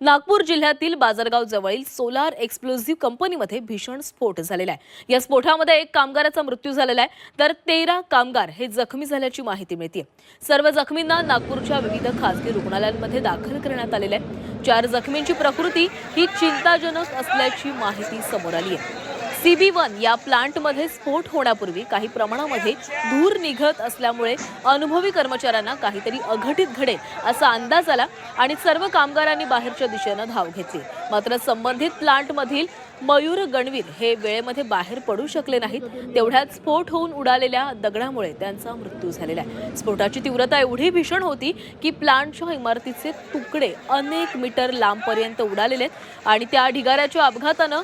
नागपूर जिल्ह्यातील बाजारगाव जवळील सोलार एक्सप्लोझिव्ह कंपनीमध्ये भीषण स्फोट झालेला आहे. या स्फोटामध्ये एक कामगाराचा मृत्यू झालेला आहे. तर तेरा कामगार हे जखमी झाल्याची माहिती मिळते सर्व जखमींना नागपूरच्या विविध खासगी रुग्णालयांमध्ये दाखल करण्यात आलेले आहे. चार जखमींची प्रकृती ही चिंताजनक असल्याची माहिती समोर आली आहे सीबी वन या प्लांटमध्ये स्फोट होण्यापूर्वी काही प्रमाणामध्ये धूर निघत असल्यामुळे अनुभवी कर्मचाऱ्यांना काहीतरी अघटित घडेल असा अंदाज आला आणि सर्व कामगारांनी बाहेरच्या दिशेनं धाव घेतली. मात्र संबंधित प्लांटमधील मयूर गणवीर हे वेळेमध्ये बाहेर पडू शकले नाहीत. तेवढ्यात स्फोट होऊन उडालेल्या दगडामुळे त्यांचा मृत्यू झालेला आहे. स्फोटाची तीव्रता एवढी भीषण होती की प्लांटच्या इमारतीचे तुकडे अनेक मीटर लांबपर्यंत उडालेले आहेत आणि त्या ढिगाऱ्याच्या अपघातानं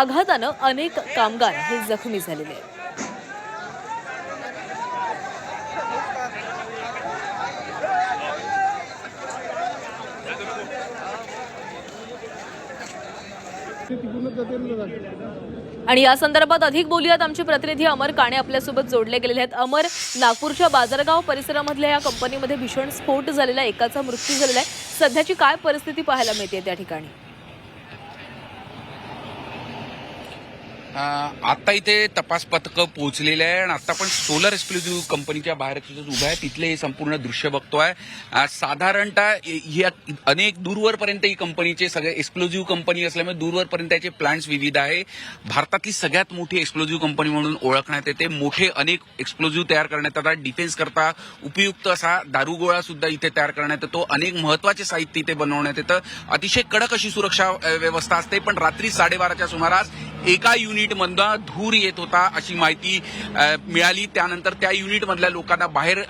आघातानं अनेक कामगार हे जखमी झालेले आहेत. आणि या संदर्भात अधिक बोलूयात. आमचे प्रतिनिधी अमर काणे आपल्यासोबत जोडले गेलेले आहेत. अमर नागपूरच्या बाजारगाव परिसरामधल्या या कंपनीमध्ये भीषण स्फोट झालेला आहे. एकाचा मृत्यू झालेला आहे. सध्याची काय परिस्थिती पाहायला मिळते त्या ठिकाणी? आता इथे तपास पथकं पोहोचलेले आहे आणि आता पण सोलर एक्सक्लुझिव्ह कंपनीच्या बाहेर उभं आहे. तिथले हे संपूर्ण दृश्य बघतोय. साधारणतः या अनेक दूरवरपर्यंत ही कंपनीचे सगळे एक्सक्लुझिव्ह कंपनी असल्यामुळे दूरवरपर्यंत याचे प्लांट्स विविध आहे. भारतातली सगळ्यात मोठी एक्सक्लुझिव्ह कंपनी म्हणून ओळखण्यात येते. मोठे अनेक एक्सक्लुझिव्ह तयार करण्यात येतात. डिफेन्स करता उपयुक्त असा दारुगोळा सुद्धा इथे तयार करण्यात येतो. अनेक महत्त्वाचे साहित्य इथे बनवण्यात येतं. अतिशय कडक अशी सुरक्षा व्यवस्था असते. पण रात्री साडेबाराच्या सुमारास एका युनिट युनिटमधनं धूर येत होता अशी माहिती मिळाली. त्यानंतर त्या युनिटमधल्या लोकांना बाहेर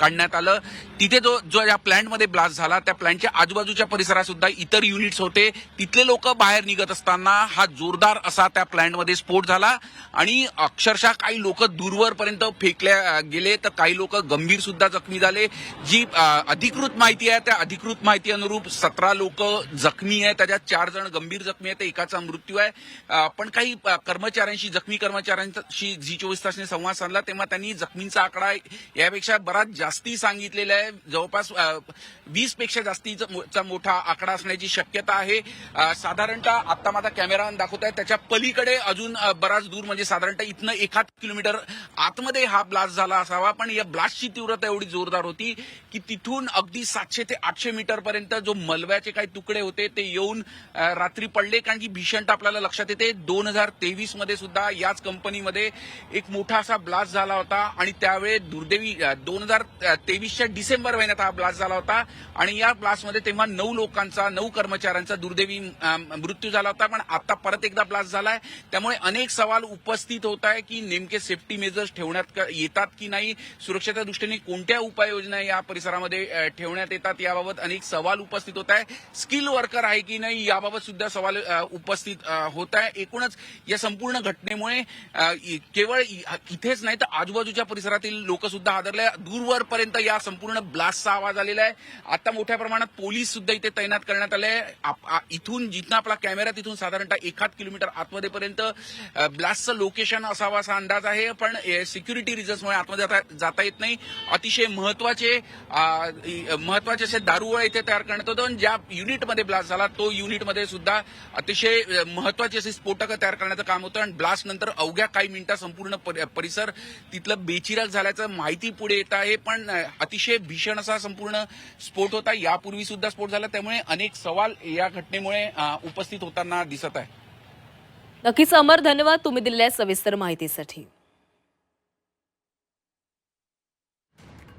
काढण्यात आलं. तिथे जो जो या प्लॅन्टमध्ये ब्लास्ट झाला त्या प्लॅन्टच्या आजूबाजूच्या परिसरात सुद्धा इतर युनिट्स होते. तिथले लोक बाहेर निघत असताना हा जोरदार असा त्या प्लॅन्टमध्ये स्फोट झाला आणि अक्षरशः काही लोक दूरवरपर्यंत फेकल्या गेले. तर काही लोक गंभीर सुद्धा जखमी झाले. जी अधिकृत माहिती आहे त्या अधिकृत माहिती अनुरूप सतरा लोक जखमी आहे त्याच्यात चार जण गंभीर जखमी आहेत एकाचा मृत्यू आहे. पण काही अ, कर्मचाऱ्यांशी जखमी कर्मचाऱ्यांशी झी चोवीस तासने संवाद साधला तेव्हा त्यांनी जखमींचा आकडा यापेक्षा बराच जास्ती सांगितलेला आहे. जवळपास वीसपेक्षा जास्तीचा मोठा आकडा असण्याची शक्यता आहे. साधारणतः आता माझा कॅमेरा दाखवत आहे त्याच्या पलीकडे अजून बराच दूर म्हणजे साधारणतः इथनं एखाद किलोमीटर आतमध्ये हा ब्लास्ट झाला असावा. पण या ब्लास्टची तीव्रता एवढी जोरदार होती की तिथून अगदी सातशे ते आठशे मीटर पर्यंत जो मलब्याचे काही तुकडे होते ते येऊन रात्री पडले. कारण की भीषण आपल्याला लक्षात येते. दोन हजार तेवीसमध्ये सुद्धा याच कंपनीमध्ये एक मोठा असा ब्लास्ट झाला होता. आणि त्यावेळी दुर्दैवी दोन हजार तेवीसच्या डिसेंबर महिन्यात हा ब्लास्ट झाला होता. आणि या ब्लास्टमध्ये तेव्हा नऊ लोकांचा नऊ कर्मचाऱ्यांचा दुर्दैवी मृत्यू झाला होता. पण आता परत एकदा ब्लास्ट झालाय. त्यामुळे अनेक सवाल उपस्थित होत आहे की नेमके सेफ्टी मेजर्स ठेवण्यात येतात की नाही सुरक्षेच्या दृष्टीने कोणत्या उपाययोजना या परिसरामध्ये ठेवण्यात येतात याबाबत अनेक सवाल उपस्थित होत आहे स्किल वर्कर आहे की नाही याबाबत सुद्धा सवाल उपस्थित होत आहे. एकूणच या संपूर्ण घटनेमुळे केवळ इथेच नाही तर आजूबाजूच्या परिसरातील लोक सुद्धा हादरले दूरवरपर्यंत या संपूर्ण ब्लास्टचा आवाज आलेला आहे. आता मोठ्या प्रमाणात पोलीस सुद्धा इथे तैनात करण्यात आले आप- इथून जिथं आपला कॅमेरा तिथून साधारणतः एखाद किलोमीटर आतमध्येपर्यंत ब्लास्टचं लोकेशन असावं असा अंदाज आहे. पण सिक्युरिटी रिझन्समुळे आतमध्ये जाता- जाता येत नाही. अतिशय महत्त्वाचे महत्त्वाचे असे दारुगोळा इथे तयार करण्यात होतं ज्या युनिटमध्ये ब्लास्ट झाला तो युनिटमध्ये सुद्धा अतिशय महत्वाची अशी स्फोटकं तयार करण्याचं काम होतं. आणि ब्लास्ट नंतर अवघ्या काही मिनिटात संपूर्ण परिसर तिथलं बेचिराग झाल्याचं माहिती पुढे येत आहे. पण अतिशय भीषण असा संपूर्ण स्फोट होता. यापूर्वी सुद्धा स्फोट झाला. त्यामुळे अनेक सवाल या घटनेमुळे उपस्थित होताना दिसत आहे. नक्कीच अमर धन्यवाद. तुम्ही दिलेल्या सविस्तर माहितीसाठी.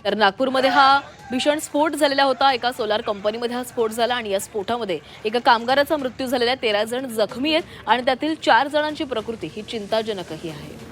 तर नागपूरमध्ये हा भीषण स्फोट झालेला होता. एका सोलार कंपनीमध्ये हा स्फोट झाला आणि या स्फोटामध्ये एका कामगाराचा मृत्यू झालेला आहे. तेरा जण जखमी आहेत आणि त्यातील चार जणांची प्रकृती ही चिंताजनकही आहे.